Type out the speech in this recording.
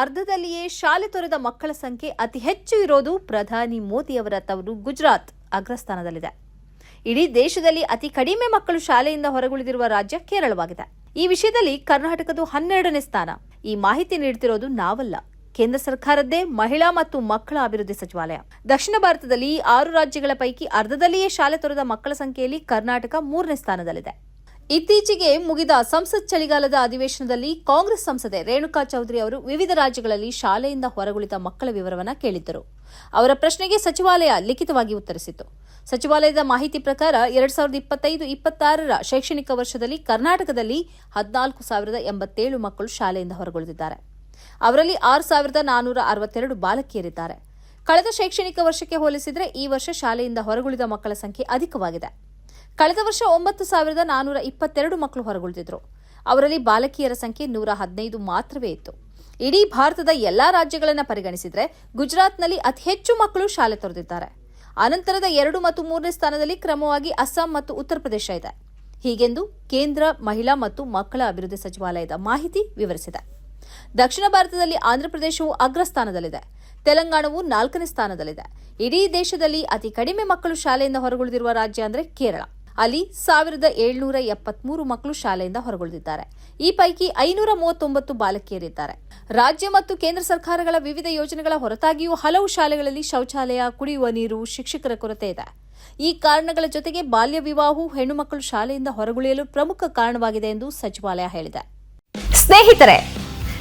ಅರ್ಧದಲ್ಲಿಯೇ ಶಾಲೆ ತೊರೆದ ಮಕ್ಕಳ ಸಂಖ್ಯೆ ಅತಿ ಹೆಚ್ಚು ಇರೋದು ಪ್ರಧಾನಿ ಮೋದಿಯವರ ತವರು ಗುಜರಾತ್ ಅಗ್ರಸ್ಥಾನದಲ್ಲಿದೆ. ಇಡೀ ದೇಶದಲ್ಲಿ ಅತಿ ಕಡಿಮೆ ಮಕ್ಕಳು ಶಾಲೆಯಿಂದ ಹೊರಗುಳಿದಿರುವ ರಾಜ್ಯ ಕೇರಳವಾಗಿದೆ. ಈ ವಿಷಯದಲ್ಲಿ ಕರ್ನಾಟಕದ ಹನ್ನೆರಡನೇ ಸ್ಥಾನ. ಈ ಮಾಹಿತಿ ನೀಡುತ್ತಿರೋದು ನಾವಲ್ಲ. ಕೇಂದ್ರ ಸರ್ಕಾರದ್ದೇ ಮಹಿಳಾ ಮತ್ತು ಮಕ್ಕಳ ಅಭಿವೃದ್ಧಿ ಸಚಿವಾಲಯ. ದಕ್ಷಿಣ ಭಾರತದಲ್ಲಿ ಆರು ರಾಜ್ಯಗಳ ಪೈಕಿ ಅರ್ಧದಲ್ಲಿಯೇ ಶಾಲೆ ತೊರೆದ ಮಕ್ಕಳ ಸಂಖ್ಯೆಯಲ್ಲಿ ಕರ್ನಾಟಕ ಮೂರನೇ ಸ್ಥಾನದಲ್ಲಿದೆ. ಇತ್ತೀಚೆಗೆ ಮುಗಿದ ಸಂಸತ್ ಚಳಿಗಾಲದ ಅಧಿವೇಶನದಲ್ಲಿ ಕಾಂಗ್ರೆಸ್ ಸಂಸದೆ ರೇಣುಕಾ ಚೌಧರಿ ಅವರು ವಿವಿಧ ರಾಜ್ಯಗಳಲ್ಲಿ ಶಾಲೆಯಿಂದ ಹೊರಗುಳಿದ ಮಕ್ಕಳ ವಿವರವನ್ನು ಕೇಳಿದ್ದರು. ಅವರ ಪ್ರಶ್ನೆಗೆ ಸಚಿವಾಲಯ ಲಿಖಿತವಾಗಿ ಉತ್ತರಿಸಿತು ಸಚಿವಾಲಯದ ಮಾಹಿತಿ ಪ್ರಕಾರ ಎರಡ್ ಸಾವಿರದ ಇಪ್ಪತ್ತೈದು ಇಪ್ಪತ್ತಾರರ ಶೈಕ್ಷಣಿಕ ವರ್ಷದಲ್ಲಿ ಕರ್ನಾಟಕದಲ್ಲಿ ಹದಿನಾಲ್ಕು ಸಾವಿರದ ಎಂಬತ್ತೇಳು ಮಕ್ಕಳು ಶಾಲೆಯಿಂದ ಹೊರಗುಳಿದಿದ್ದಾರೆ. ಅವರಲ್ಲಿ ಆರು ಸಾವಿರದ ನಾನೂರ ಅರವತ್ತೆರಡು ಬಾಲಕಿಯರಿದ್ದಾರೆ. ಕಳೆದ ಶೈಕ್ಷಣಿಕ ವರ್ಷಕ್ಕೆ ಹೋಲಿಸಿದರೆ ಈ ವರ್ಷ ಶಾಲೆಯಿಂದ ಹೊರಗುಳಿದ ಮಕ್ಕಳ ಸಂಖ್ಯೆ ಅಧಿಕವಾಗಿದೆ. ಕಳೆದ ವರ್ಷ ಒಂಬತ್ತು ಸಾವಿರದ ನಾನ್ನೂರ ಇಪ್ಪತ್ತೆರಡು ಮಕ್ಕಳು ಹೊರಗುಳಿದಿದ್ರು. ಅವರಲ್ಲಿ ಬಾಲಕಿಯರ ಸಂಖ್ಯೆ ನೂರ ಹದಿನೈದು ಮಾತ್ರವೇ ಇತ್ತು. ಇಡೀ ಭಾರತದ ಎಲ್ಲಾ ರಾಜ್ಯಗಳನ್ನು ಪರಿಗಣಿಸಿದರೆ ಗುಜರಾತ್ನಲ್ಲಿ ಅತಿ ಹೆಚ್ಚು ಮಕ್ಕಳು ಶಾಲೆ ತೊರೆದಿದ್ದಾರೆ. ಅನಂತರದ ಎರಡು ಮತ್ತು ಮೂರನೇ ಸ್ಥಾನದಲ್ಲಿ ಕ್ರಮವಾಗಿ ಅಸ್ಸಾಂ ಮತ್ತು ಉತ್ತರ ಪ್ರದೇಶ ಇದೆ. ಹೀಗೆಂದು ಕೇಂದ್ರ ಮಹಿಳಾ ಮತ್ತು ಮಕ್ಕಳ ಅಭಿವೃದ್ಧಿ ಸಚಿವಾಲಯದ ಮಾಹಿತಿ ವಿವರಿಸಿದೆ. ದಕ್ಷಿಣ ಭಾರತದಲ್ಲಿ ಆಂಧ್ರಪ್ರದೇಶವು ಅಗ್ರಸ್ಥಾನದಲ್ಲಿದೆ. ತೆಲಂಗಾಣವು ನಾಲ್ಕನೇ ಸ್ಥಾನದಲ್ಲಿದೆ. ಇಡೀ ದೇಶದಲ್ಲಿ ಅತಿ ಕಡಿಮೆ ಮಕ್ಕಳು ಶಾಲೆಯಿಂದ ಹೊರಗುಳಿದಿರುವ ರಾಜ್ಯ ಅಂದರೆ ಕೇರಳ. ಅಲ್ಲಿ ಸಾವಿರದ ಏಳ್ನೂರ ಎಪ್ಪತ್ಮೂರು ಮಕ್ಕಳು ಶಾಲೆಯಿಂದ ಹೊರಗುಳಿದಿದ್ದಾರೆ. ಈ ಪೈಕಿ ಐನೂರ ಮೂವತ್ತೊಂಬತ್ತು ಬಾಲಕಿಯರಿದ್ದಾರೆ. ರಾಜ್ಯ ಮತ್ತು ಕೇಂದ್ರ ಸರ್ಕಾರಗಳ ವಿವಿಧ ಯೋಜನೆಗಳ ಹೊರತಾಗಿಯೂ ಹಲವು ಶಾಲೆಗಳಲ್ಲಿ ಶೌಚಾಲಯ, ಕುಡಿಯುವ ನೀರು, ಶಿಕ್ಷಕರ ಕೊರತೆ ಇದೆ. ಈ ಕಾರಣಗಳ ಜೊತೆಗೆ ಬಾಲ್ಯ ವಿವಾಹವು ಹೆಣ್ಣು ಮಕ್ಕಳು ಶಾಲೆಯಿಂದ ಹೊರಗುಳಿಯಲು ಪ್ರಮುಖ ಕಾರಣವಾಗಿದೆ ಎಂದು ಸಚಿವಾಲಯ ಹೇಳಿದೆ. ಸ್ನೇಹಿತರೆ